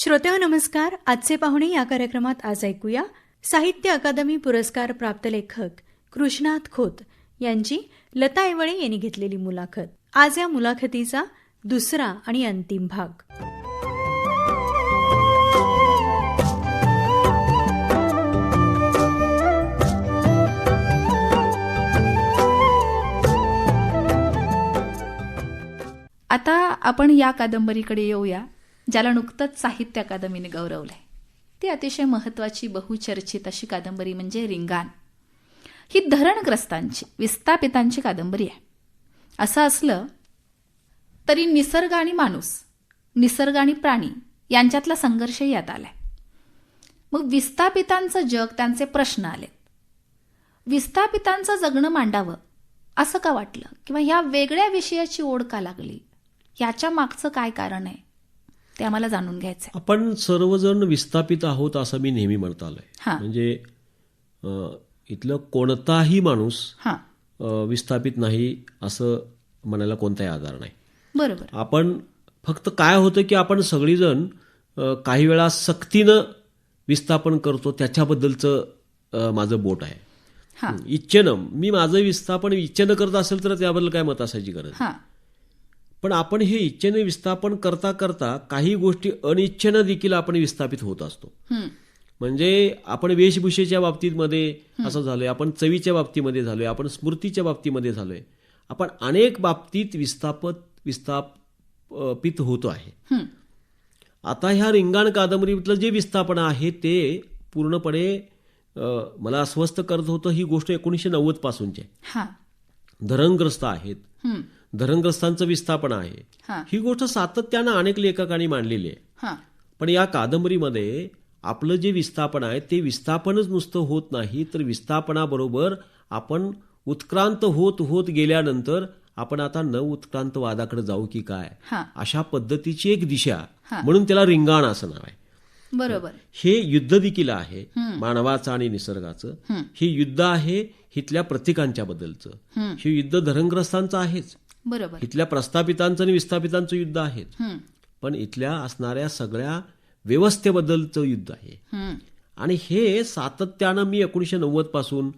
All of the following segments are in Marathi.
श्रोत्या नमस्कार. आजचे पाहुणे या कार्यक्रमात आज ऐकूया साहित्य अकादमी पुरस्कार प्राप्त लेखक कृष्णाथ खोत यांची लता ऐवळे यांनी घेतलेली मुलाखत. आज या मुलाखतीचा दुसरा आणि अंतिम भाग. आता आपण या कादंबरीकडे येऊया. ज्याला नुकतंच साहित्य अकादमीने गौरवलंय. ती अतिशय महत्वाची बहुचर्चित अशी कादंबरी म्हणजे रिंगाण ही धरणग्रस्तांची विस्थापितांची कादंबरी आहे. असं असलं तरी निसर्ग आणि माणूस निसर्ग आणि प्राणी यांच्यातला संघर्षही यात आलाय. मग विस्थापितांचं जग त्यांचे प्रश्न आलेत. विस्थापितांचं जगणं मांडावं असं का वाटलं? किंवा ह्या वेगळ्या विषयाची ओढ का लागली? याच्या मागचं काय कारण आहे? ते आम्हाला जाणून घ्यायचंय. आपण सर्वजण विस्थापित आहोत असं मी नेहमी म्हणत आलोय. म्हणजे इथलं कोणताही माणूस हां. विस्थापित नाही असं म्हणायला कोणताही आधार नाही. बरोबर. आपण फक्त काय होतं की आपण सगळीजण काही वेळा सक्तीनं विस्थापन करतो त्याच्याबद्दलचं माझं बोट आहे. हां. इच्छेनं मी माझं विस्थापन इच्छेनं करत असेल तर त्याबद्दल काय मत असायची गरज? हां. पण आपण हे इच्छेने विस्थापन करता करता काही गोष्टी अनिच्छेनं देखील आपण विस्थापित होत असतो. म्हणजे आपण वेशभूषेच्या बाबतीमध्ये असं झालोय आपण चवीच्या बाबतीमध्ये झालोय आपण स्मृतीच्या बाबतीमध्ये झालोय आपण अनेक बाबतीत विस्थापत विस्थापित होतो आहे. आता ह्या रिंगाण कादंबरीतलं जे विस्थापन आहे ते पूर्णपणे मला अस्वस्थ करत होतं ही गोष्ट एकोणीसशे नव्वद पासूनची आहे धरणग्रस्त आहेत. धरणग्रस्तांचं विस्थापन आहे. हां. गोष्ट सातत्यानं अनेक लेखकांनी मांडलेली आहे. पण या कादंबरीमध्ये आपलं जे विस्थापन आहे ते विस्थापनच नुसतं होत नाही तर विस्थापनाबरोबर आपण उत्क्रांत होत होत गेल्यानंतर आपण आता न उत्क्रांत वादाकडे जाऊ की काय? अशा पद्धतीची एक दिशा. म्हणून त्याला रिंगाण असं नाव आहे. बरोबर. हे युद्ध देखील आहे मानवाचं आणि निसर्गाचं. हे युद्ध आहे इथल्या प्रतीकांच्या बद्दलचं. हं. हे युद्ध धरणग्रस्तांचं आहेच. बरोबर. इथल्या प्रस्थापितांचं आणि विस्थापितांचं युद्ध आहेच हं. पण इथल्या असणाऱ्या सगळ्या व्यवस्थेबद्दलचं युद्ध आहे. आणि हे सातत्यानं मी एकोणीसशे नव्वदपासून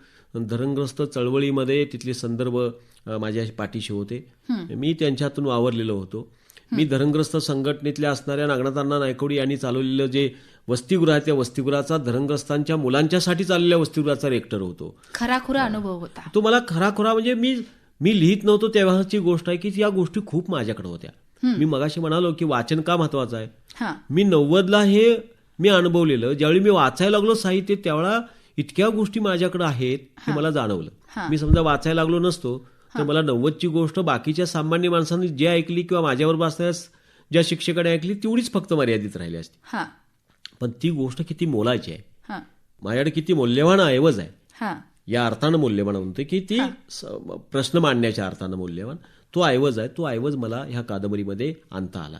धरणग्रस्त चळवळीमध्ये तिथले संदर्भ माझ्या पाठीशी होते. मी त्यांच्यातून वावरलेलो होतो. मी धरणग्रस्त संघटनेतल्या असणाऱ्या नागनाथांना नायकवडी यांनी चालवलेलं जे वसतिगृह आहे त्या वसतिगृहाचा धरणग्रस्तांच्या मुलांच्यासाठी चाललेल्या वसतिगृहाचा रेक्टर होतो. खराखुरा अनुभव होता. तो मला खराखुरा म्हणजे मी मी लिहित नव्हतो तेव्हाची गोष्ट आहे की या गोष्टी खूप माझ्याकडे होत्या. मी मगाशी म्हणालो की वाचन का महत्वाचं आहे? हां. मी नव्वदला हे मी अनुभवलेलं ज्यावेळी मी वाचायला लागलो साहित्य त्यावेळा इतक्या गोष्टी माझ्याकडे आहेत हे मला जाणवलं. मी समजा वाचायला लागलो नसतो तर मला नव्वदची गोष्ट बाकीच्या सामान्य माणसांनी जे ऐकली किंवा माझ्याबरोबर असणाऱ्या ज्या शिक्षकाने ऐकली तेवढीच फक्त मर्यादित राहिली असती. पण ती गोष्ट किती मोलाची आहे. माझ्याकडे किती मौल्यवान ऐवज आहे. या अर्थानं मूल्यवान म्हणते की ती प्रश्न मांडण्याच्या अर्थानं मूल्यवान. तो ऐवज आहे तो ऐवज मला ह्या कादंबरीमध्ये आणता आला.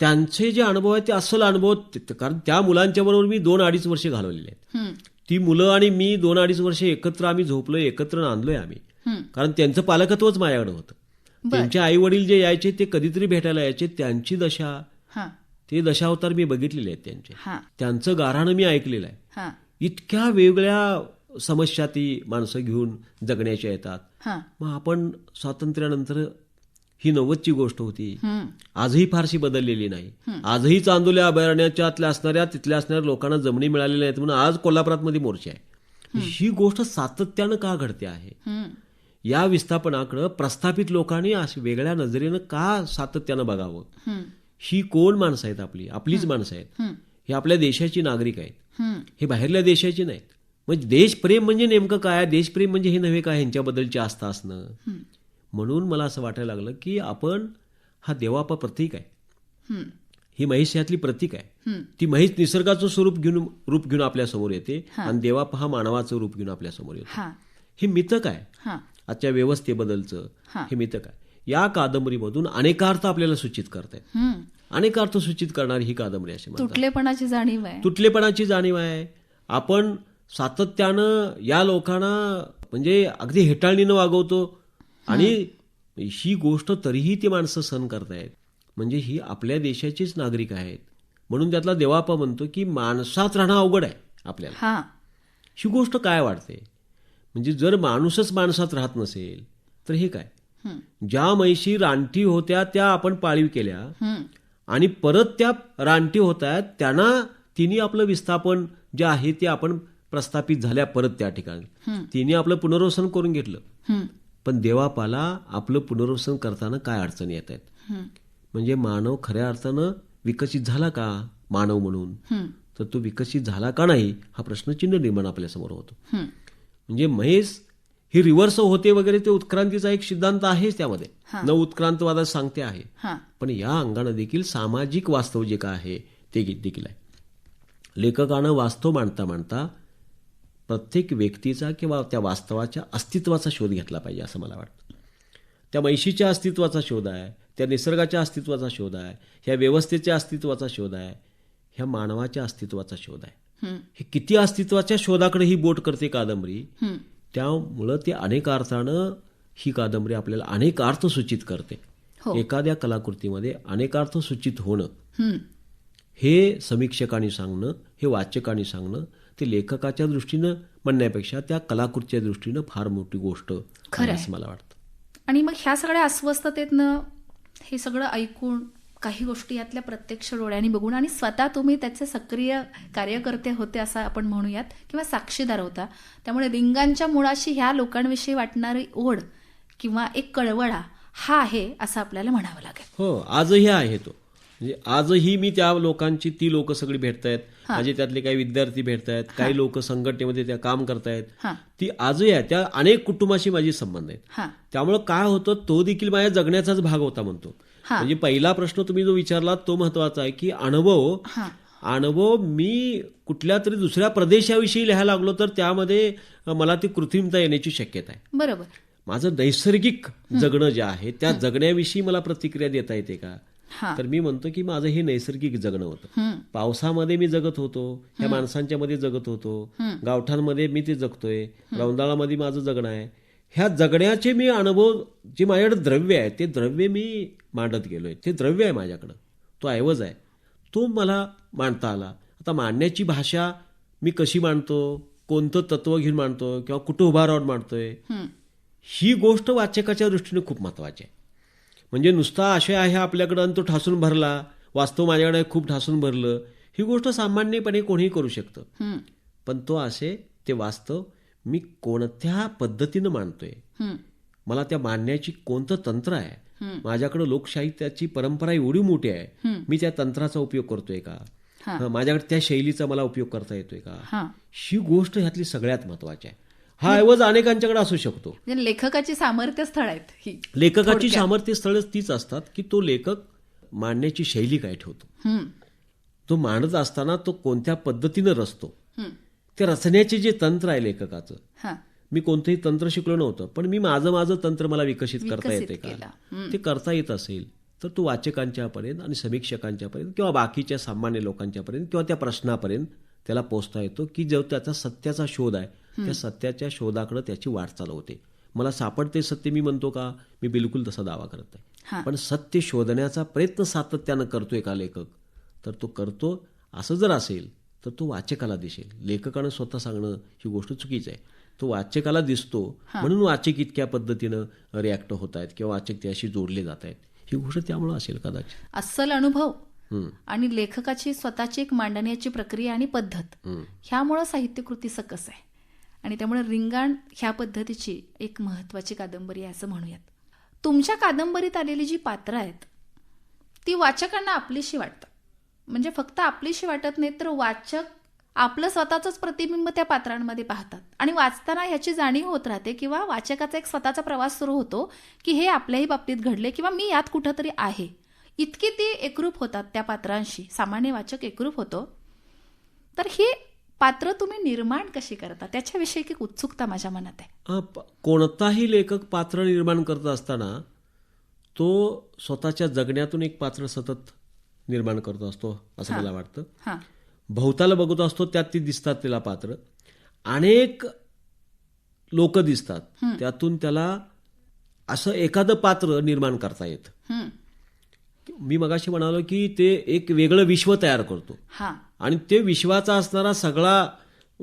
त्यांचे जे अनुभव आहेत ते अस्सल अनुभव कारण त्या मुलांच्या बरोबर मी दोन अडीच वर्ष घालवलेले आहेत. ती मुलं आणि मी दोन अडीच वर्ष एकत्र आम्ही झोपलोय एकत्र नांदलोय आम्ही. कारण त्यांचं पालकत्वच माझ्याकडे होतं. त्यांचे आई वडील जे यायचे ते कधीतरी भेटायला यायचे त्यांची दशा. ते दशावतार मी बघितलेले आहेत त्यांचे. त्यांचं गाऱ्हाणं मी ऐकलेलं आहे. इतक्या वेगळ्या समस्या ती माणसं घेऊन जगण्याच्या येतात. मग आपण स्वातंत्र्यानंतर ही नव्वदची गोष्ट होती. आजही फारशी बदललेली नाही. आजही चांदोल्या अभयारण्याच्यातल्या असणाऱ्या तिथल्या असणाऱ्या लोकांना जमिनी मिळालेल्या आहेत म्हणून आज कोल्हापुरात मध्ये मोर्चे आहे. ही गोष्ट सातत्यानं का घडते आहे. या विस्थापनाकडं प्रस्थापित लोकांनी वेगळ्या नजरेनं का सातत्यानं बघावं? हं. कोण माणसं आहेत आपली? आपलीच माणसं आहेत. हं. आपल्या देशाची नागरिक आहेत. हं. हे बाहेरल्या देशाची नाहीत. म्हणजे देशप्रेम म्हणजे नेमकं काय? देशप्रेम म्हणजे हे नव्हे काय ह्यांच्याबद्दलची आस्था असणं? म्हणून मला असं वाटायला लागलं की आपण हा देवापा प्रतीक आहे. हं. ही म्हैस यातली प्रतीक आहे. ती म्हैस निसर्गाचं स्वरूप घेऊन रूप घेऊन आपल्यासमोर येते आणि देवापा हा मानवाचं रूप घेऊन आपल्यासमोर येतो. हां. मितक आहे. हां. आजच्या व्यवस्थेबद्दलचं हा. मितक आहे. या कादंबरीमधून अनेकार्थ आपल्याला सूचित करतायत. अनेकार्थ सूचित करणारी ही कादंबरी अशी तुटलेपणाची जाणीव आहे. तुटलेपणाची जाणीव आहे. आपण सातत्यानं या लोकांना म्हणजे अगदी हेटाळणीनं वागवतो. आणि ही गोष्ट तरीही ती माणसं सहन करतायत. म्हणजे ही आपल्या देशाचीच नागरिक आहेत. म्हणून त्यातला देवापा म्हणतो की माणसात राहणं अवघड आहे आपल्याला. हा. गोष्ट काय वाटते म्हणजे जर माणूसच माणसात राहत नसेल तर हे काय. ज्या म्हैशी रानटी होत्या त्या आपण पाळीव केल्या. हं. आणि परत त्या रानटी होत आहेत त्यांना तिने आपलं विस्थापन जे आहे ते आपण प्रस्थापित झाल्या परत त्या ठिकाणी. तिने आपलं पुनर्वसन करून घेतलं. पण देवापाला आपलं पुनर्वसन करताना काय अडचणी येत आहेत. म्हणजे मानव खऱ्या अर्थानं विकसित झाला का मानव म्हणून. तर तो विकसित झाला का नाही हा प्रश्नचिन्ह निर्माण आपल्यासमोर होतो. म्हणजे म्हैस ही रिव्हर्स होते वगैरे ते उत्क्रांतीचा एक सिद्धांत आहेच त्यामध्ये. न उत्क्रांतवादात सांगते आहे. पण या अंगानं देखील सामाजिक वास्तव जे काय आहे ते देखील आहे. लेखकानं वास्तव मांडता मांडता प्रत्येक व्यक्तीचा किंवा त्या वास्तवाच्या अस्तित्वाचा शोध घेतला पाहिजे असं मला वाटतं त्या म्हैशीच्या अस्तित्वाचा शोध आहे त्या निसर्गाच्या अस्तित्वाचा शोध आहे ह्या व्यवस्थेच्या अस्तित्वाचा शोध आहे ह्या मानवाच्या अस्तित्वाचा शोध आहे हं. किती अस्तित्वाच्या शोधाकडे ही बोट करते कादंबरी. त्यामुळं ते अनेक अर्थानं ही कादंबरी आपल्याला अनेक अर्थ सूचित करते हो. एखाद्या कलाकृतीमध्ये अनेक अर्थ सूचित होणं. हे समीक्षकांनी सांगणं हे वाचकांनी सांगणं ते लेखकाच्या दृष्टीनं म्हणण्यापेक्षा त्या कलाकृतीच्या दृष्टीनं फार मोठी गोष्ट. असं मला वाटतं. आणि मग ह्या सगळ्या अस्वस्थतेतनं हे सगळं ऐकून काही गोष्टी यातल्या प्रत्यक्ष डोळ्यांनी बघून आणि स्वतः तुम्ही त्याचे सक्रिय कार्यकर्ते होते असं आपण म्हणूयात किंवा साक्षीदार होता. त्यामुळे रिंगांच्या मुळाशी ह्या लोकांविषयी वाटणारी ओढ किंवा एक कळवळा हा आहे असं आपल्याला म्हणावं लागेल. हो आजही आहे तो. म्हणजे आजही मी त्या लोकांची ती लोक सगळी भेटतायत. माझे त्यातले काही विद्यार्थी भेटतायत काही लोक संघटनेमध्ये त्या काम करतायत. ती आजही आहे त्या अनेक कुटुंबाशी माझी संबंध आहेत. त्यामुळं काय होतं तो देखील माझ्या जगण्याचाच भाग होता म्हणतो. म्हणजे पहिला प्रश्न तुम्ही जो विचारला तो महत्त्वाचा आहे की अनुभव अनुभव मी कुठल्या तरी दुसऱ्या प्रदेशाविषयी लिहायला लागलो तर त्यामध्ये मला ती कृत्रिमता येण्याची शक्यता आहे. बरोबर. माझं नैसर्गिक जगणं जे आहे त्या जगण्याविषयी मला प्रतिक्रिया देता येते का? तर मी म्हणतो की माझं हे नैसर्गिक जगणं होतं. पावसामध्ये मी जगत होतो ह्या माणसांच्या मध्ये जगत होतो गावठांमध्ये मी ते जगतोय रौंदाळामध्ये माझं जगणं आहे. ह्या जगण्याचे मी अनुभव जे माझ्याकडे द्रव्य आहे ते द्रव्य मी मांडत गेलोय. ते द्रव्य आहे माझ्याकडं. तो ऐवज आहे. तो मला मांडता आला. आता मांडण्याची भाषा मी कशी मांडतो? कोणतं तत्व घेऊन मांडतो? किंवा कुठं उभा राहून मांडतोय? हं. ही गोष्ट वाचकाच्या दृष्टीने खूप महत्वाची आहे. म्हणजे नुसता आशय आहे आपल्याकडं आणि तो ठासून भरला. वास्तव माझ्याकडे खूप ठासून भरलं. ही गोष्ट सामान्यपणे कोणीही करू शकतं. पण तो असे ते वास्तव मी कोणत्या पद्धतीनं मांडतोय? हं. मला त्या मांडण्याची कोणतं तंत्र आहे. माझ्याकडे लोकशाहित्याची परंपरा एवढी मोठी आहे. मी त्या तंत्राचा उपयोग करतोय का? माझ्याकडे त्या शैलीचा मला उपयोग करता येतोय का? ही. गोष्ट ह्यातली सगळ्यात महत्वाची आहे. हा ऐवज अनेकांच्याकडे असू शकतो. म्हणजे लेखकाची सामर्थ्य स्थळ आहेत ही. लेखकाची सामर्थ्य स्थळं तीच असतात की तो लेखक मांडण्याची शैली काय ठेवतो. तो मांडत असताना तो कोणत्या पद्धतीनं रचतो. ते रचण्याचे जे तंत्र आहे लेखकाचं. हां. मी कोणतंही तंत्र शिकलो नव्हतं पण मी माझं माझं तंत्र मला विकसित करता येते. का? ते करता येत असेल तर तो वाचकांच्यापर्यंत आणि समीक्षकांच्यापर्यंत किंवा बाकीच्या सामान्य लोकांच्यापर्यंत किंवा त्या प्रश्नापर्यंत त्याला पोहोचता येतो की जो त्याचा सत्याचा शोध आहे त्या सत्याच्या शोधाकडे त्याची वाटचाल होते मला सापडते सत्य मी म्हणतो का? मी बिलकुल तसा दावा करत. नाही. पण सत्य शोधण्याचा प्रयत्न सातत्यानं करतोय का लेखक? तर तो करतो. असं जर असेल तर तो वाचकाला दिसेल. लेखकानं स्वतः सांगणं ही गोष्ट चुकीची आहे. तो वाचकाला दिसतो. म्हणून वाचक इतक्या पद्धतीनं रिॲक्ट होत आहेत किंवा वाचक त्याशी जोडले जात आहेत. ही गोष्ट त्यामुळे असेल कदाचित. अस्सल अनुभव. आणि लेखकाची स्वतःची एक मांडण्याची प्रक्रिया आणि पद्धत. ह्यामुळं साहित्यकृती सकस आहे. आणि त्यामुळे रिंगाण ह्या पद्धतीची एक महत्वाची कादंबरी आहे असं म्हणूयात. तुमच्या कादंबरीत आलेली जी पात्रं आहेत ती वाचकांना आपलीशी वाटतं म्हणजे फक्त आपलीशी वाटत नाही तर वाचक आपलं स्वतःचंच प्रतिबिंब त्या पात्रांमध्ये पाहतात. आणि वाचताना ह्याची जाणीव होत राहते किंवा वाचकाचा एक स्वतःचा प्रवास सुरू होतो की हे आपल्याही बाबतीत घडले किंवा मी यात कुठंतरी आहे. इतकी ती एकरूप होतात त्या पात्रांशी. सामान्य वाचक एकरूप होतो. तर ही पात्र तुम्ही निर्माण कशी करता? त्याच्याविषयी एक उत्सुकता माझ्या मनात आहे. कोणताही लेखक पात्र निर्माण करत असताना तो स्वतःच्या जगण्यातून एक पात्र सतत निर्माण करत असतो असं मला वाटतं. हां. भोवताला बघत असतो त्यात ती दिसतात त्याला पात्र. अनेक लोक दिसतात. त्यातून त्याला असं एखादं पात्र निर्माण करता येतं. मी मगाशी म्हणालो की ते एक वेगळं विश्व तयार करतो. हा. आणि ते विश्वाचा असणारा सगळा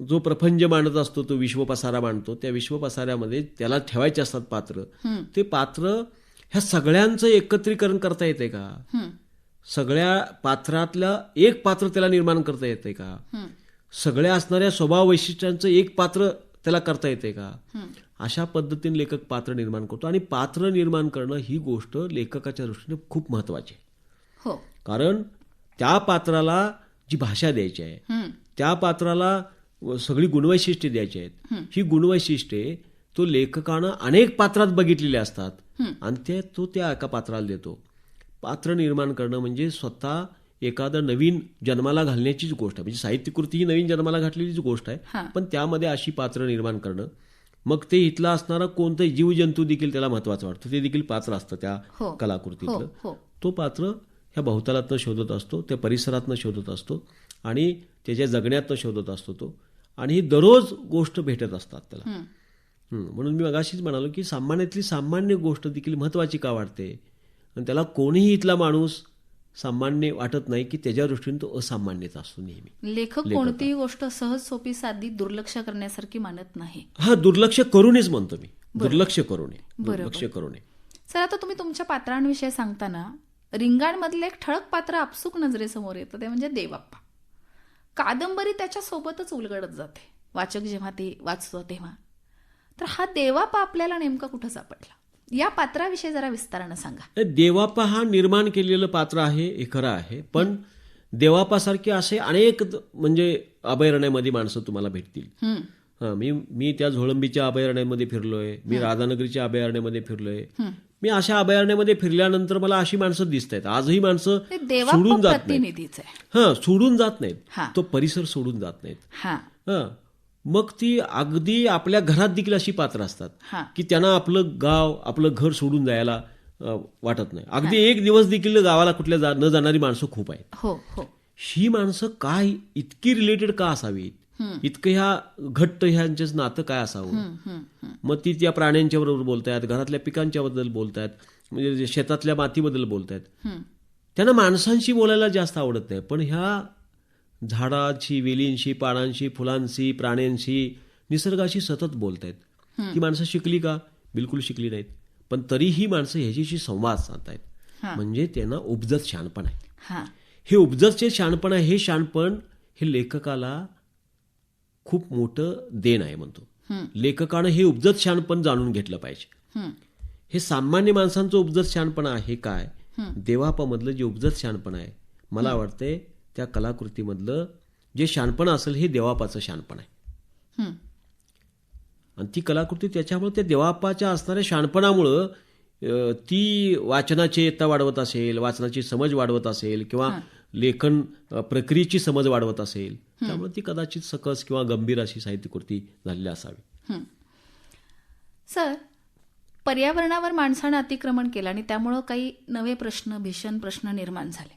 जो प्रपंच मांडत असतो तो विश्व पसारा मांडतो त्या विश्व पसाऱ्यामध्ये त्याला ठेवायचे असतात पात्र. ते पात्र ह्या सगळ्यांचं एकत्रीकरण करता येते का? सगळ्या पात्रातलं एक पात्र त्याला निर्माण करता येते का? सगळ्या असणाऱ्या स्वभाव वैशिष्ट्यांचं एक पात्र त्याला करता येते का. अशा पद्धतीने लेखक पात्र निर्माण करतो. आणि पात्र निर्माण करणं ही गोष्ट लेखकाच्या दृष्टीने खूप महत्वाची आहे. हो. कारण त्या पात्राला जी भाषा द्यायची आहे त्या पात्राला सगळी गुणवैशिष्ट्ये द्यायची आहेत. ही गुणवैशिष्ट्ये तो लेखकानं अनेक पात्रात बघितलेले असतात. आणि ते तो त्या एका पात्राला देतो. पात्र निर्माण करणं म्हणजे स्वतः एखादं नवीन जन्माला घालण्याचीच गोष्ट आहे. म्हणजे साहित्यकृती ही नवीन जन्माला घातलेलीच गोष्ट. आहे. पण त्यामध्ये अशी पात्र निर्माण करणं मग ते इथला असणारा कोणतंही जीवजंतू देखील त्याला महत्वाचं वाटतं. ते देखील पात्र असतं. त्या हो. कलाकृतीतलं. हो. तो पात्र ह्या भवतालातनं शोधत असतो त्या परिसरातनं शोधत असतो आणि त्याच्या जगण्यातनं शोधत असतो तो. आणि ही दररोज गोष्ट भेटत असतात त्याला. म्हणून मी मगाशीच म्हणालो की सामान्यातली सामान्य गोष्ट देखील महत्वाची का वाटते आणि त्याला कोणीही इथला माणूस सामान्य वाटत नाही की त्याच्या दृष्टीने तो असामान्यच असतो नेहमी. लेखक कोणतीही गोष्ट सहज सोपी साधी दुर्लक्ष करण्यासारखी मानत नाही. हा दुर्लक्ष करूनच म्हणतो मी. दुर्लक्ष करू नये दुर्लक्ष करू नये सर आता तुम्ही तुमच्या पात्रांविषयी सांगताना रिंगाणमधलं एक ठळक पात्र आपसूक नजरेसमोर येतं ते म्हणजे देवाप्पा कादंबरी त्याच्या सोबतच उलगडत जाते. वाचक जेव्हा ते वाचतो तेव्हा. तर हा देवाप्पा आपल्याला नेमका कुठं सापडला? या पात्राविषयी जरा विस्तारानं सांगा. हे देवापा हा निर्माण केलेलं पात्र आहे हे खरं आहे. पण देवापासारखे असे अनेक म्हणजे अभयारण्यामध्ये माणसं तुम्हाला भेटतील. हा मी मी त्या झोळंबीच्या अभयारण्यामध्ये फिरलोय मी राधानगरीच्या अभयारण्यामध्ये फिरलोय. मी अशा अभयारण्यामध्ये फिरल्यानंतर मला अशी माणसं दिसत आहेत. आजही माणसं सोडून जात नाहीत. आहे हा सोडून जात नाहीत. तो परिसर सोडून जात नाहीत. हा. हा. मग ती अगदी आपल्या घरात देखील अशी पात्र असतात की त्यांना आपलं गाव आपलं घर सोडून जायला वाटत नाही. अगदी एक दिवस देखील गावाला कुठल्या न जाणारी माणसं खूप आहेत. हो हो. ही माणसं काय इतकी रिलेटेड का असावीत? इतकं ह्या घट्ट ह्यांचेच नातं काय असावं. मग ती त्या प्राण्यांच्या बरोबर बोलतायत घरातल्या पिकांच्या बद्दल बोलतायत म्हणजे शेतातल्या मातीबद्दल बोलतायत. त्यांना माणसांशी बोलायला जास्त आवडत नाही पण ह्या झाडांशी वेलींशी पानांशी फुलांशी प्राण्यांशी निसर्गाशी सतत बोलतायत. ती माणसं शिकली का? बिलकुल शिकली नाहीत. पण तरीही माणसं ह्याच्याशी संवाद साधतायत. म्हणजे त्यांना उपजत शहाणपण आहे. हा. हे उपजतचे शहाणपण आहे हे शहाणपण हे लेखकाला खूप मोठं देण आहे म्हणतो. लेखकानं हे उपजत शहाणपण जाणून घेतलं पाहिजे. हे सामान्य माणसांचं उपजत शहाणपण आहे काय? देवापामधलं जे उपजत शहाणपण आहे मला वाटतंय त्या कलाकृतीमधलं जे शहाणपण असेल हे देवापाचं शहाणपण आहे. आणि ती कलाकृती त्याच्यामुळे त्या देवापाच्या असणाऱ्या शहाणपणामुळं ती वाचनाची येता वाढवत असेल वाचनाची समज वाढवत असेल किंवा लेखन प्रक्रियेची समज वाढवत असेल त्यामुळे ती कदाचित सकस किंवा गंभीर अशी साहित्यकृती झालेली असावी. सर पर्यावरणावर माणसानं अतिक्रमण केलं आणि त्यामुळं काही नवे प्रश्न भीषण प्रश्न निर्माण झाले.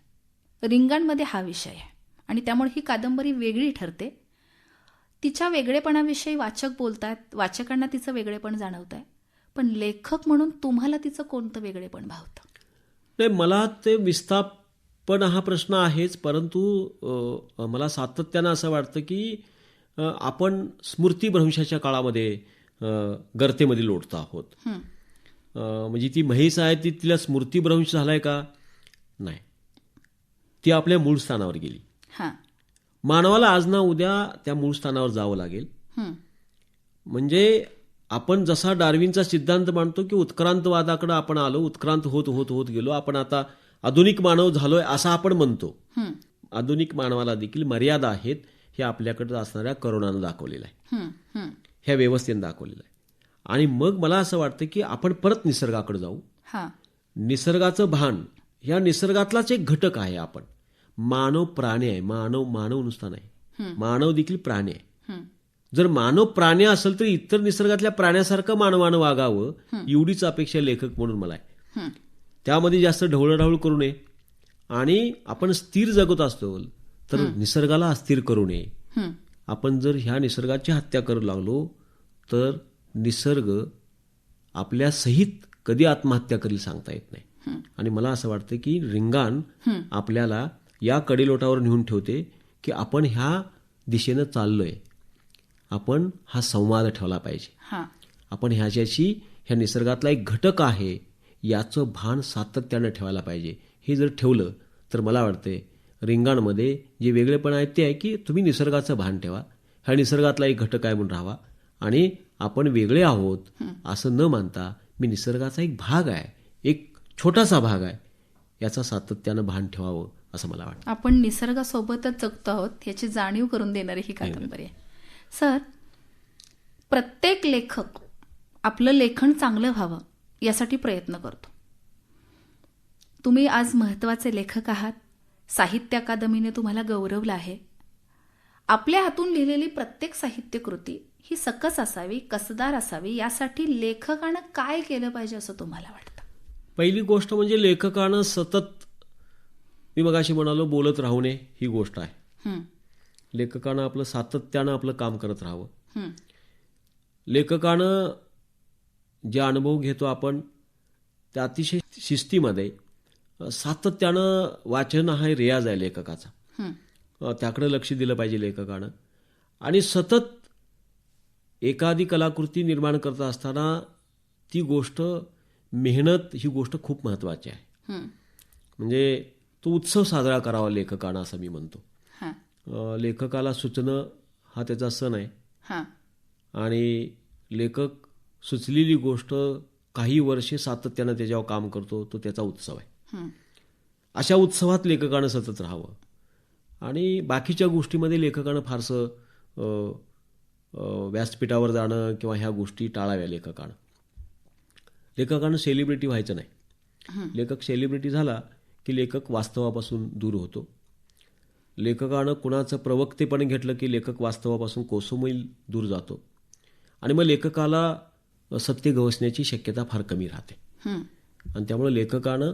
रिंगाणमध्ये हा विषय आहे आणि त्यामुळे ही कादंबरी वेगळी ठरते. तिच्या वेगळेपणाविषयी वाचक बोलतात वाचकांना तिचं वेगळेपण जाणवत आहे पण लेखक म्हणून तुम्हाला तिचं कोणतं वेगळेपण भावतं? नाही मला ते विस्थापन हा प्रश्न आहेच परंतु मला सातत्यानं असं वाटतं की आपण स्मृतिभ्रंशाच्या काळामध्ये गर्तेमध्ये लोटतो आहोत. म्हणजे ती म्हैस आहे ती तिला स्मृतिभ्रंश झालाय का? नाही. ती आपल्या मूळ स्थानावर गेली. मानवाला आज ना उद्या त्या मूळ स्थानावर जावं लागेल. म्हणजे आपण जसा डार्विनचा सिद्धांत मानतो की उत्क्रांतवादाकडे आपण आलो उत्क्रांत होत होत होत गेलो आपण आता आधुनिक मानव झालोय असं आपण म्हणतो. आधुनिक मानवाला देखील मर्यादा आहेत हे आपल्याकडे असणाऱ्या करोनानं दाखवलेलं आहे. ह्या व्यवस्थेनं दाखवलेलं आहे. आणि मग मला असं वाटतं की आपण परत निसर्गाकडे जाऊ. निसर्गाचं भान ह्या निसर्गातलाच एक घटक आहे आपण. मानव प्राणी आहे. मानव मानव नुसता नाही. मानव देखील प्राणी आहे. जर मानव प्राणी असेल तर इतर निसर्गातल्या प्राण्यासारखं मानवानं वागावं एवढीच अपेक्षा लेखक म्हणून मला आहे. त्यामध्ये जास्त ढवळाढवळ करू नये. आणि आपण स्थिर जगत असतो तर निसर्गाला अस्थिर करू नये. आपण जर ह्या निसर्गाची हत्या करू लागलो तर निसर्ग आपल्या सहित कधी आत्महत्या करेल सांगता येत नाही. आणि मला असं वाटतं की रिंगाण आपल्याला या कडेलोटावर नेऊन ठेवते की आपण ह्या दिशेनं चाललोय. आपण हा संवाद ठेवला पाहिजे. आपण ह्याच्याशी ह्या निसर्गातला एक घटक आहे. याचं भान सातत्यानं ठेवायला पाहिजे. हे जर ठेवलं तर मला वाटते रिंगाणमध्ये जे वेगळेपण आहे ते आहे की तुम्ही निसर्गाचं भान ठेवा. ह्या निसर्गातला एक घटक आहे म्हणून राहावा. आणि आपण वेगळे आहोत असं न मानता मी निसर्गाचा एक भाग आहे. एक छोटासा भाग आहे. याचा सातत्यानं भान ठेवावं असं मला वाटतं. आपण निसर्गासोबतच जगतो आहोत याची जाणीव करून देणारी ही कादंबरी आहे. सर प्रत्येक लेखक आपलं लेखन चांगलं व्हावं. यासाठी प्रयत्न करतो. तुम्ही आज महत्त्वाचे लेखक आहात. साहित्य अकादमीने तुम्हाला गौरवलं आहे. आपल्या हातून लिहिलेली प्रत्येक साहित्य कृती ही सकस असावी कसदार असावी यासाठी लेखकानं काय केलं पाहिजे असं तुम्हाला वाटतं? पहिली गोष्ट म्हणजे लेखकानं सतत मी मगाशी म्हणालो बोलत राहू नये ही गोष्ट आहे. लेखकानं आपलं सातत्यानं आपलं काम करत राहावं. लेखकानं जे अनुभव घेतो आपण त्या अतिशय शिस्तीमध्ये सातत्यानं वाचन हा रियाज आहे लेखकाचा. त्याकडे लक्ष दिलं पाहिजे लेखकानं. आणि सतत एखादी कलाकृती निर्माण करत असताना ती गोष्ट मेहनत ही गोष्ट खूप महत्त्वाची आहे. हं, म्हणजे तो उत्सव साजरा करावा लेखकानं असं मी म्हणतो. लेखकाला सुचणं हा त्याचा सण आहे. आणि लेखक सुचलेली गोष्ट काही वर्षे सातत्यानं त्याच्यावर काम करतो तो त्याचा उत्सव आहे. अशा उत्सवात लेखकानं सतत राहावं. आणि बाकीच्या गोष्टीमध्ये लेखकानं फारसं व्यासपीठावर जाणं किंवा ह्या गोष्टी टाळाव्या लेखकानं. लेखकानं सेलिब्रिटी व्हायचं नाही. लेखक सेलिब्रिटी झाला की लेखक वास्तवापासून दूर होतो. लेखकानं कुणाचं प्रवक्तेपण घेतलं की लेखक वास्तवापासून कोसोमैल दूर जातो. आणि मग लेखकाला सत्य गवसण्याची शक्यता फार कमी राहते. आणि त्यामुळे लेखकानं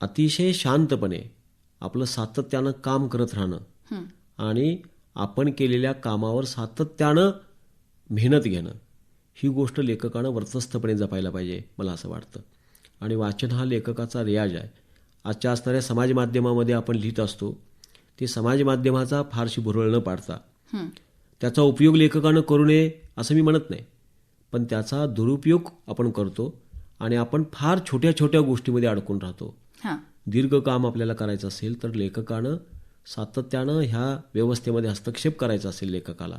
अतिशय शांतपणे आपलं सातत्यानं काम करत राहणं आणि आपण केलेल्या कामावर सातत्यानं मेहनत घेणं ही गोष्ट लेखकानं वर्चस्थपणे जपायला पाहिजे मला असं वाटतं. आणि वाचन हा लेखकाचा रियाज आहे. आजच्या असणाऱ्या समाज माध्यमामध्ये आपण लिहित असतो ते समाज माध्यमाचा फारशी भुरळ न पाडता. त्याचा उपयोग लेखकानं करू नये असं मी म्हणत नाही. पण त्याचा दुरुपयोग आपण करतो आणि आपण फार छोट्या छोट्या गोष्टीमध्ये अडकून राहतो. दीर्घ काम आपल्याला करायचं असेल तर लेखकानं सातत्यानं ह्या व्यवस्थेमध्ये हस्तक्षेप करायचा असेल लेखकाला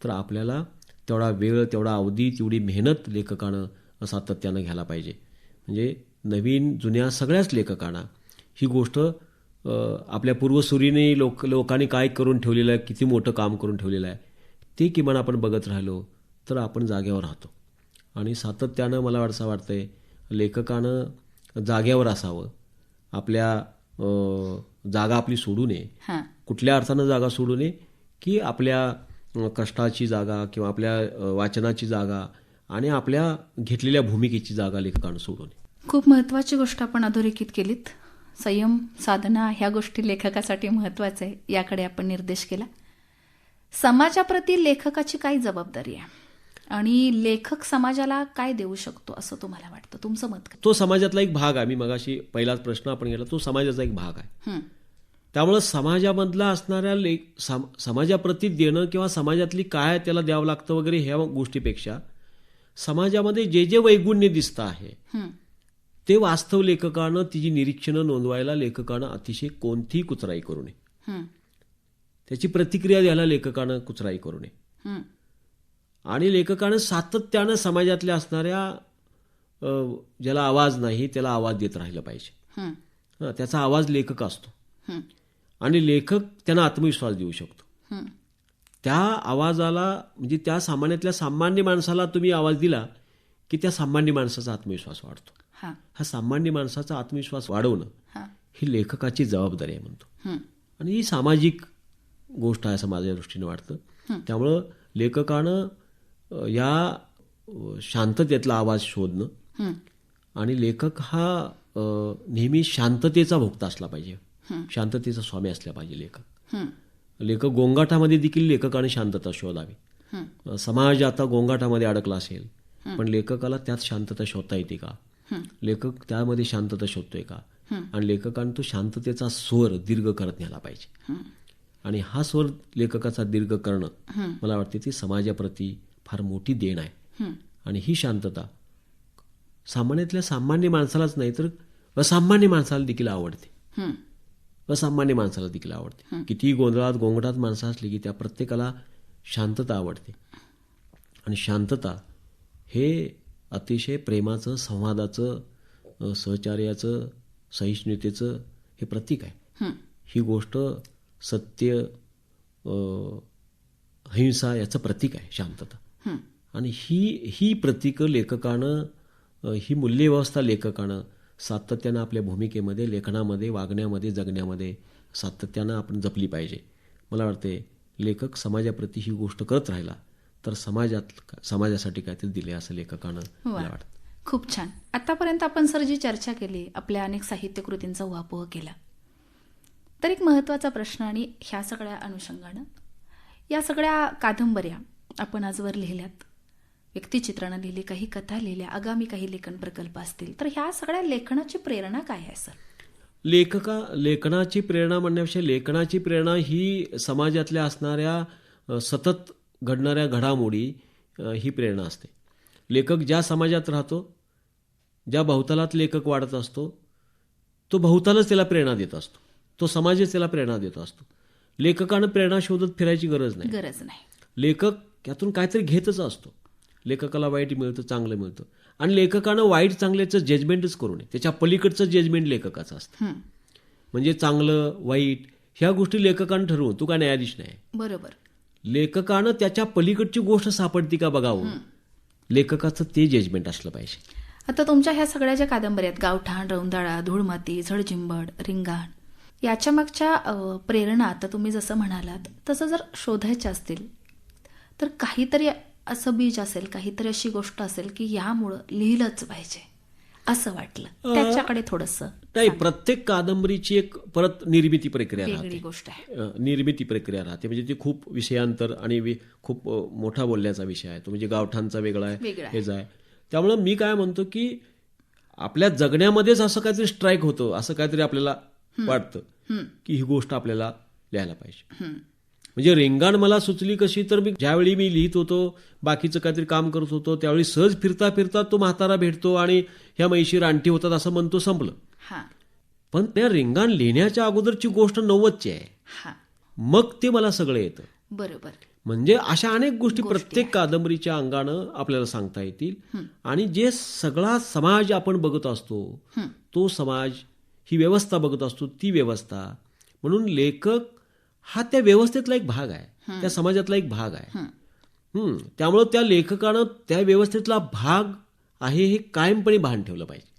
तर आपल्याला तेवढा वेळ तेवढा अवधी तेवढी मेहनत लेखकानं सातत्यानं घ्यायला पाहिजे. म्हणजे नवीन जुन्या सगळ्याच लेखकांना ही गोष्ट आपल्या पूर्वसुरीने लोक लोकांनी काय करून ठेवलेलं आहे किती मोठं काम करून ठेवलेलं आहे ते किमान आपण बघत राहिलो तर आपण जागेवर राहतो. आणि सातत्यानं मला असं वाटतंय लेखकानं जागेवर असावं. आपल्या जागा आपली सोडू नये. कुठल्या अर्थानं जागा सोडू नये की आपल्या कष्टाची जागा किंवा आपल्या वाचनाची जागा आणि आपल्या घेतलेल्या भूमिकेची जागा लेखकानं सोडू नये. खूप महत्वाची गोष्ट आपण अधोरेखित केलीत. संयम साधना ह्या गोष्टी लेखकासाठी महत्वाचं आहे याकडे आपण निर्देश केला. समाजाप्रती लेखकाची काय जबाबदारी आहे. आणि लेखक समाजाला काय देऊ शकतो असं तुम्हाला वाटतं? तुमचं मत काय? तो समाजातला एक भाग आहे. मी मगाशी पहिलाच प्रश्न आपण गेला तो समाजाचा एक भाग आहे. त्यामुळं समाजामधला असणाऱ्या लेख सम समाजाप्रती देणं किंवा समाजातली काय त्याला द्यावं लागतं वगैरे ह्या गोष्टीपेक्षा समाजामध्ये जे जे वैगुण्य दिसतं आहे हं, ते वास्तव लेखकानं तिची निरीक्षणं नोंदवायला लेखकानं अतिशय कोणतीही कुचराई करू नये. हं, त्याची प्रतिक्रिया द्यायला लेखकानं कुचराई करू नये. आणि लेखकानं सातत्यानं समाजातल्या असणाऱ्या ज्याला आवाज नाही त्याला आवाज देत राहिलं पाहिजे. हं, त्याचा आवाज लेखक असतो. आणि लेखक त्यांना आत्मविश्वास देऊ शकतो. हं, त्या आवाजाला म्हणजे त्या सामान्यातल्या सामान्य माणसाला तुम्ही आवाज दिला की त्या सामान्य माणसाचा आत्मविश्वास वाढतो. हां, सामान्य माणसाचा आत्मविश्वास वाढवणं हां, लेखकाची जबाबदारी आहे म्हणतो. आणि ही सामाजिक गोष्ट आहे असं माझ्या दृष्टीने वाटतं. त्यामुळं लेखकानं या शांततेतला आवाज शोधणं. आणि लेखक हा नेहमी शांततेचा भोगता असला पाहिजे. शांततेचा स्वामी असला पाहिजे लेखक. लेखक गोंगाटामध्ये देखील लेखकाने शांतता शोधावी. समाज आता गोंगाटामध्ये अडकला असेल पण लेखकाला त्यात शांतता शोधता येते का? लेखक त्यामध्ये शांतता शोधतोय का? आणि लेखकाने तो शांततेचा स्वर दीर्घ करत न्यायला पाहिजे. आणि हा स्वर लेखकाचा दीर्घ करणं मला वाटते ती समाजाप्रती फार मोठी देण आहे. आणि ही शांतता. सामान्यातल्या सामान्य माणसालाच नाही तर असामान्य माणसाला देखील आवडते. असामान्य माणसाला देखील आवडते. कितीही गोंधळात गोंगटात माणसं असली की त्या प्रत्येकाला शांतता आवडते. आणि शांतता हे अतिशय प्रेमाचं संवादाचं सहचार्याचं सहिष्णुतेचं हे प्रतीक आहे. ही. गोष्ट सत्य अहिंसा याचं प्रतीक आहे शांतता. आणि ही ही प्रतीकं लेखकानं ही मूल्यव्यवस्था लेखकानं सातत्यानं आपल्या भूमिकेमध्ये लेखनामध्ये वागण्यामध्ये जगण्यामध्ये सातत्यानं आपण जपली पाहिजे. मला वाटते लेखक समाजाप्रती ही गोष्ट करत राहिला तर समाजात समाजासाठी काहीतरी दिले असं लेखकानं मला वाटतं. खूप छान. आतापर्यंत आपण सर जी चर्चा केली आपल्या अनेक साहित्य कृतींचा उहापोह केला. तर एक महत्त्वाचा प्रश्न आणि ह्या सगळ्या अनुषंगानं या सगळ्या कादंबऱ्या आपण आजवर लिहिल्यात. व्यक्तिचित्रणं लिहिली काही कथा लिहिल्या आगामी काही लेखन प्रकल्प असतील. तर ह्या सगळ्या लेखनाची प्रेरणा काय आहे सर? लेखका लेखनाची प्रेरणा म्हणण्यापेक्षा लेखनाची प्रेरणा ही समाजातल्या असणाऱ्या सतत घडणाऱ्या घडामोडी ही प्रेरणा असते. लेखक ज्या समाजात राहतो ज्या भवतालात लेखक वाढत असतो तो भवतालच त्याला प्रेरणा देत असतो. तो समाजच त्याला प्रेरणा देत असतो. लेखकानं प्रेरणा शोधत फिरायची गरज नाही. गरज नाही. लेखक यातून काहीतरी घेतच असतो. लेखकाला वाईट मिळतं चांगलं मिळतं. आणि लेखकानं वाईट चांगल्याचं जजमेंटच करू नये. त्याच्या पलीकडचं जजमेंट लेखकाचं असतं. म्हणजे चांगलं वाईट ह्या गोष्टी लेखकानं ठरवून. तू काय न्यायाधीश नाही. बरोबर. लेखकानं त्याच्या पलीकडची गोष्ट सापडती का बघावं? लेखकाचं ते जजमेंट असलं पाहिजे. आता तुमच्या ह्या सगळ्या ज्या कादंबऱ्या आहेत गावठाण रौंदाळा धूळमाती झडझिंबड रिंगाण याच्या मागच्या प्रेरणा आता तुम्ही जसं म्हणालात तसं जर शोधायच्या असतील तर काहीतरी असं बीज असेल काहीतरी अशी गोष्ट असेल की यामुळं लिहिलंच पाहिजे असं वाटलं. त्याच्याकडे थोडस नाही प्रत्येक कादंबरीची एक परत निर्मिती प्रक्रिया राहते. गोष्ट आहे. निर्मिती प्रक्रिया राहते. म्हणजे ती खूप विषयांतर आणि खूप मोठा बोलण्याचा विषय आहे. तो म्हणजे आहे वेगळा आहे. हेच आहे त्यामुळं मी काय म्हणतो की आपल्या जगण्यामध्येच असं काहीतरी स्ट्राईक होतं असं काहीतरी आपल्याला वाटतं की ही गोष्ट आपल्याला लिहायला पाहिजे. म्हणजे रेंगाण मला सुचली कशी तर मी ज्यावेळी मी लिहित होतो बाकीचं काहीतरी काम करत होतो त्यावेळी सहज फिरता फिरता तो म्हातारा भेटतो आणि ह्या म्हैशी रानटी होतात असं म्हणतो संपलं. हा. पण त्या रिंगाण लिहिण्याच्या अगोदरची गोष्ट नव्वदची आहे. हा. मग ते मला सगळं येतं. बरोबर. म्हणजे अशा अनेक गोष्टी प्रत्येक कादंबरीच्या अंगानं आपल्याला सांगता येतील. आणि जे सगळा समाज आपण बघत असतो तो समाज ही व्यवस्था बघत असतो ती व्यवस्था. म्हणून लेखक हा त्या व्यवस्थेतला एक भाग आहे. त्या समाजातला एक भाग आहे. हम्म. त्यामुळं त्या लेखकानं त्या व्यवस्थेतला भाग आहे हे कायमपणे भान ठेवलं पाहिजे.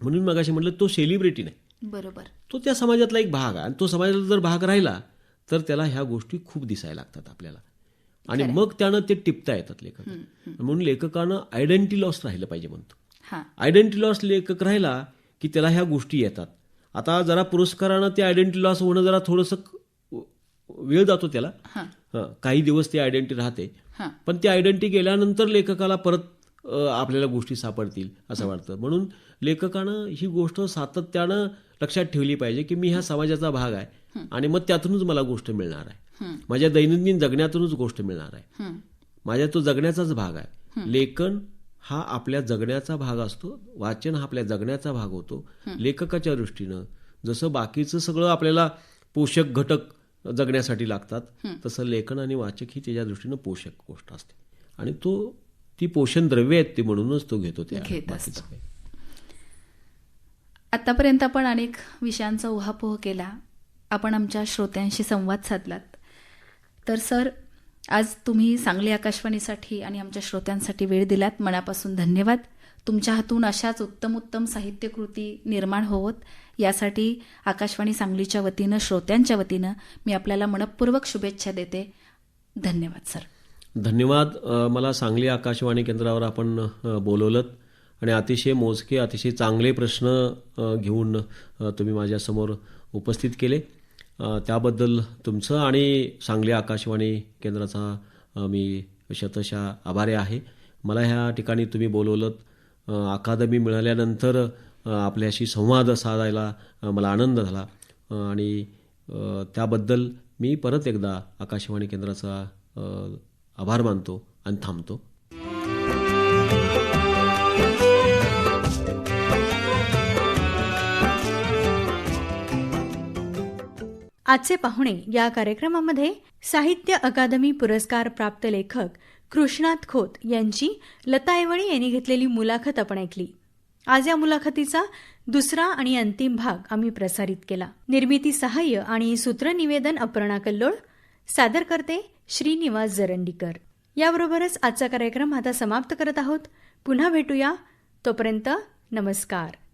म्हणून मग असे म्हटलं तो सेलिब्रिटी नाही. बरोबर. तो त्या समाजातला एक भाग आहे. आणि तो समाजातला जर भाग राहिला तर त्याला ह्या गोष्टी खूप दिसायला लागतात आपल्याला. आणि मग त्यानं ते टिपता येतात लेखक. म्हणून लेखकानं आयडेंटिटी लॉस राहिलं पाहिजे म्हणतो. आयडेंटिटी लॉस लेखक राहिला की त्याला ह्या गोष्टी येतात. आता जरा पुरस्कारानं ते आयडेंटिटी लॉस होणं जरा थोडंसं वेळ जातो त्याला. हं, काही दिवस ती आयडेंटिटी राहते. पण ती आयडेंटिटी गेल्यानंतर लेखकाला परत आपल्याला गोष्टी सापडतील असं वाटतं. म्हणून लेखकानं ही गोष्ट सातत्यानं लक्षात ठेवली पाहिजे की मी ह्या समाजाचा भाग आहे आणि मग त्यातूनच मला गोष्ट मिळणार आहे. माझ्या दैनंदिन जगण्यातूनच गोष्ट मिळणार आहे. माझ्या तो जगण्याचाच भाग आहे. लेखन हा आपल्या जगण्याचा भाग असतो. वाचन हा आपल्या जगण्याचा भाग होतो. लेखकाच्या दृष्टीनं जसं बाकीचं सगळं आपल्याला पोषक घटक जगण्यासाठी लागतात. तसं लेखन आणि वाचक ही त्याच्या दृष्टीनं पोषक गोष्ट असते. आणि तो ती पोषण द्रव्य आहेत ते म्हणूनच तो घेतो त्या घेत असतो. आतापर्यंत आपण अनेक विषयांचा उहापोह केला. आपण आमच्या श्रोत्यांशी संवाद साधलात. तर सर आज तुम्ही सांगली आकाशवाणीसाठी आणि आमच्या श्रोत्यांसाठी वेळ दिलात. मनापासून धन्यवाद. तुमच्या हातून अशाच उत्तम उत्तम साहित्यकृती निर्माण होवत. यासाठी आकाशवाणी सांगलीच्या वतीनं श्रोत्यांच्या वतीनं मी आपल्याला मनपूर्वक शुभेच्छा देते. धन्यवाद सर. धन्यवाद. मला सांगली आकाशवाणी केंद्रावर आपण बोलवलं आणि अतिशय मोजके अतिशय चांगले प्रश्न घेऊन तुम्ही माझ्यासमोर उपस्थित केले. त्याबद्दल तुमचं आणि सांगली आकाशवाणी केंद्राचा मी शतशः आभारी आहे. मला ह्या ठिकाणी तुम्ही बोलवलं अकादमी मिळाल्यानंतर आपल्याशी संवाद साधायला मला आनंद झाला. आणि त्याबद्दल मी परत एकदा आकाशवाणी केंद्राचा आभार मानतो आणि थांबतो. आजचे पाहुणे या कार्यक्रमामध्ये साहित्य अकादमी पुरस्कार प्राप्त लेखक कृष्णात खोत यांची लता यांनी घेतलेली मुलाखत आपण ऐकली. आज या मुलाखतीचा दुसरा आणि अंतिम भाग आम्ही प्रसारित केला. निर्मिती सहाय्य आणि सूत्रनिवेदन अपर्णा कल्लोळ सादर करते श्रीनिवास जरंडीकर. याबरोबरच आजचा कार्यक्रम आता समाप्त करत आहोत. पुन्हा भेटूया. तोपर्यंत नमस्कार.